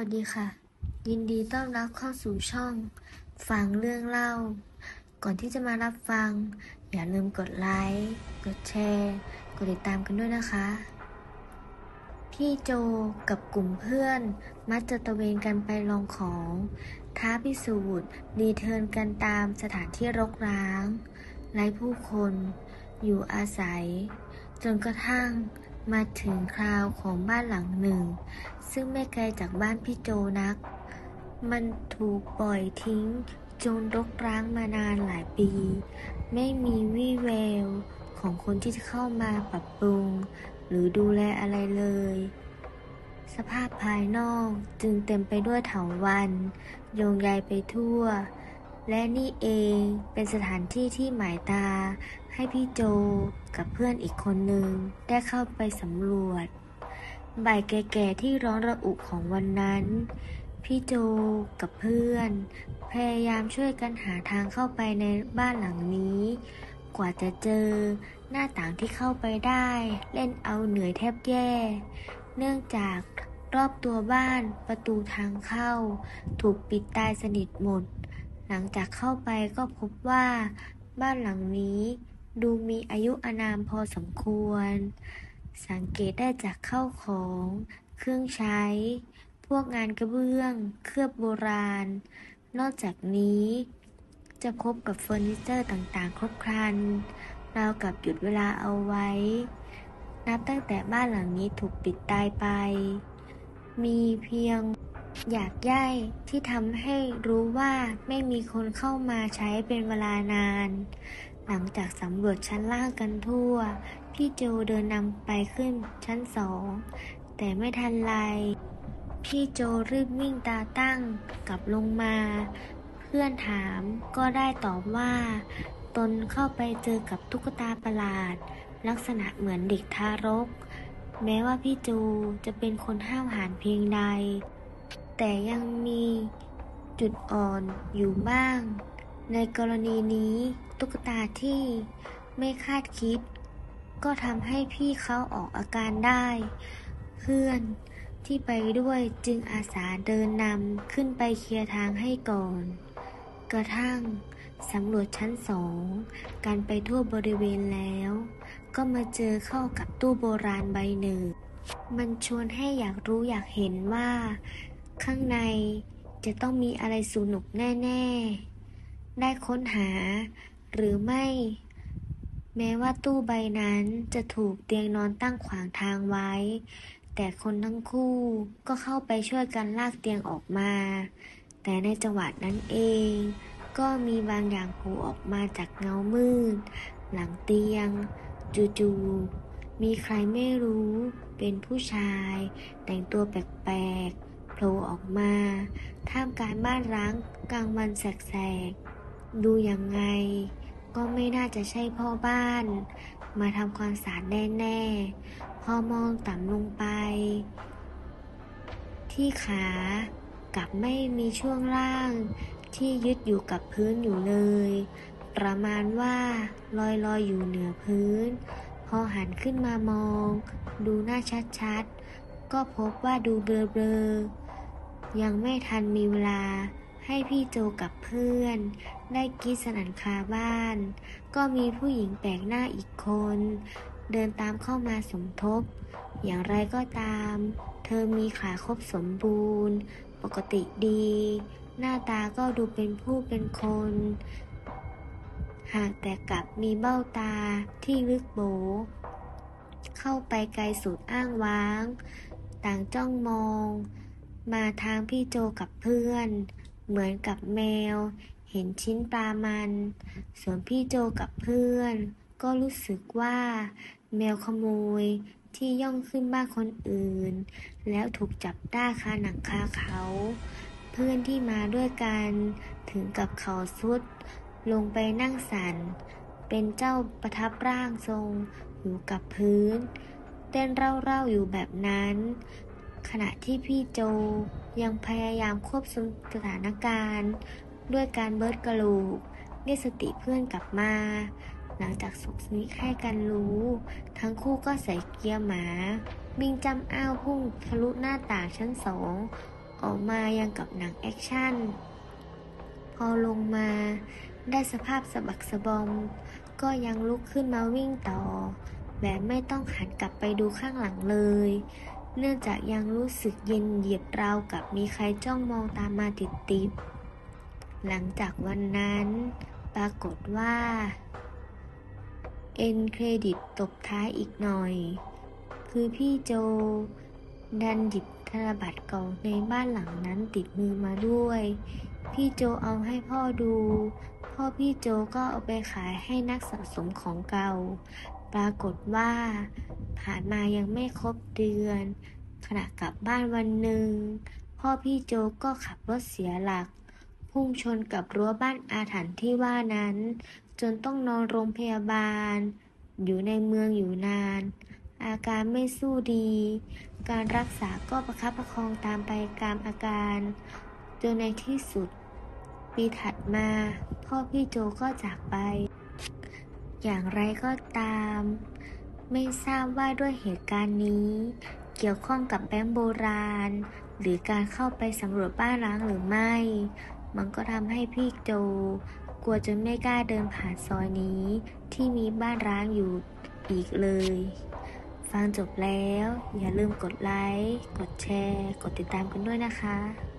วัสดีค่ะ ยินดีต้อนรับเข้าสู่ช่อง ฟังเรื่องเล่า ก่อนที่จะมารับฟัง อย่าลืมกดไลค์กดแชร์ กดติดตามกันด้วยนะคะ พี่โจกับกลุ่มเพื่อน มักจะตระเวนกันไปลองของ ท้าพิสูจน์รีเทิร์นกันตามสถานที่รกร้างไร้ผู้คน อยู่อาศัย จนกระทั่ง มาถึงคราวของบ้านหลังหนึ่ง ซึ่งไม่ไกลจากบ้านพี่โจนัก มันถูกปล่อยทิ้งจนรกร้างมานานหลายปี ไม่มีวี่แววของคนที่จะเข้ามาปรับปรุง หรือดูแลอะไรเลย สภาพภายนอกจึงเต็มไปด้วยเถาวันโยงใยไปทั่ว และนี่เองเป็นสถานที่ที่หมายตา ให้พี่โจกับเพื่อนอีกคนหนึ่งได้เข้าไปสำรวจ บ่ายแก่ๆที่ร้อนระอุของวันนั้น พี่โจกับเพื่อน พยายามช่วยกันหาทางเข้าไปในบ้านหลังนี้ กว่าจะเจอหน้าต่างที่เข้าไปได้ เล่นเอาเหนื่อยแทบแย่ เนื่องจากรอบตัวบ้านประตูทางเข้า ถูกปิดตายสนิทหมด หลังจากเข้าไปก็พบว่าบ้านหลังนี้ดูมีอายุอานามพอสมควร สังเกตได้จากเข้าของ เครื่องใช้ พวกงานกระเบื้อง เคลือบโบราณ นอกจากนี้ จะพบกับเฟอร์นิเจอร์ต่างๆ ครบครันราวกับหยุดเวลาเอาไว้ นับตั้งแต่บ้านหลังนี้ถูกปิดตายไป มีเพียง อยากย่ายที่ทำให้รู้ว่าไม่มีคนเข้ามาใช้เป็นเวลานาน หลังจากสำรวจชั้นล่างกันทั่ว พี่โจเดินนำไปขึ้นชั้นสอง แต่ไม่ทันไร พี่โจรีบวิ่งตาตั้งกลับลงมา เพื่อนถามก็ได้ตอบว่า ตนเข้าไปเจอกับตุ๊กตาประหลาด ลักษณะเหมือนเด็กทารก แม้ว่าพี่โจจะเป็นคนห้าวหาญเพียงใด แต่ยังมีจุดอ่อนอยู่บ้าง ในกรณีนี้ตุ๊กตาที่ไม่คาดคิด ก็ทำให้พี่เขาออกอาการได้ เพื่อนที่ไปด้วยจึงอาสาเดินนำขึ้นไปเคลียร์ทางให้ก่อน กระทั่งสำรวจชั้นสองการไปทั่วบริเวณแล้ว ก็มาเจอเข้ากับตู้โบราณใบหนึ่ง มันชวนให้อยากรู้อยากเห็นว่า ข้างในจะต้องมีอะไรสนุกแน่ๆ ได้ค้นหา หรือไม่ แม้ว่าตู้ใบนั้นจะถูกเตียงนอนตั้งขวางทางไว้ แต่คนทั้งคู่ก็เข้าไปช่วยกันลากเตียงออกมา แต่ในจังหวะนั้นเอง ก็มีบางอย่างโผล่ออกมาจากเงามืด หลังเตียง จู่ๆมีใครไม่รู้เป็นผู้ชาย แต่งตัวแปลกๆ ล่ออกมา ท่ามกลางบ้านร้างกลางวันแสกๆ ดูยังไง ก็ไม่น่าจะใช่พ่อบ้าน มาทำความสะอาดแน่ๆ พอมองต่ำลงไป ที่ขากลับไม่มีช่วงล่างที่ยึดอยู่กับพื้นอยู่เลย ประมาณว่าลอยลอยอยู่เหนือพื้น พอหันขึ้นมามอง ดูหน้าชัดๆ ก็พบว่าดูเบลอๆ ยังไม่ทันมีเวลาให้พี่โจกับเพื่อน ได้กรีดสนันคาบ้าน ก็มีผู้หญิงแปลกหน้าอีกคน เดินตามเข้ามาสมทบ อย่างไรก็ตาม เธอมีขาครบสมบูรณ์ ปกติดี หน้าตาก็ดูเป็นผู้เป็นคน หากแต่กลับมีเบ้าตาที่ลึกโบ เข้าไปไกลสุดอ้างว้าง ต่างจ้องมอง มาทางพี่โจกับเพื่อน เหมือนกับแมว เห็นชิ้นปลามัน ส่วนพี่โจกับเพื่อน ก็รู้สึกว่า แมวขโมยที่ย่องขึ้นบ้านคนอื่น แล้วถูกจับได้คาหนังคาเขา เพื่อนที่มาด้วยกันถึงกับเขาสุด ลงไปนั่งสันเป็นเจ้าประทับร่างทรงอยู่กับพื้น เต้นเร่าๆอยู่แบบนั้น ขณะที่พี่โจยังพยายามควบคุมสถานการณ์ ด้วยการเบิร์ดกระลูกเรียกสติเพื่อนกลับมา หลังจากสุกสนิทให้กันรู้ ทั้งคู่ก็ใส่เกียร์หมาวิ่งจำอ้าวพุ่งทะลุหน้าต่างชั้นสองอออกมายังกับหนังแอคชั่น พอลงมาได้สภาพสะบักสะบอม ก็ยังลุกขึ้นมาวิ่งต่อ แบบไม่ต้องหันกลับไปดูข้างหลังเลย เนื่องจากยังรู้สึกเย็นเหยียบราวกับมีใครจ้องมองตามมาติดๆหลังจากวันนั้น ปรากฏว่าเอ็นเครดิตตบท้ายอีกหน่อย คือพี่โจ ดันหยิบธนบัตรเก่าในบ้านหลังนั้นติดมือมาด้วย พี่โจเอาให้พ่อดู พ่อพี่โจก็เอาไปขายให้นักสะสมของเก่า ปรากฏว่า ผ่านมายังไม่ครบเดือน ขณะกลับบ้านวันหนึ่ง พ่อพี่โจก็ขับรถเสียหลัก พุ่งชนกับรั้วบ้านอาถรรพ์ที่ว่านั้น จนต้องนอนโรงพยาบาล อยู่ในเมืองอยู่นาน อาการไม่สู้ดี การรักษาก็ประคับประคองตามไปตามอาการ จนในที่สุด ปีถัดมา พ่อพี่โจก็จากไป อย่างไรก็ตาม ไม่ทราบว่าด้วยเหตุการณ์นี้ เกี่ยวข้องกับแบงค์โบราณ หรือการเข้าไปสำรวจบ้านร้างหรือไม่ มันก็ทำให้พี่โจ กลัวจนไม่กล้าเดินผ่านซอยนี้ ที่มีบ้านร้างอยู่อีกเลย ฟังจบแล้ว อย่าลืมกดไลค์ กดแชร์ กดติดตามกันด้วยนะคะ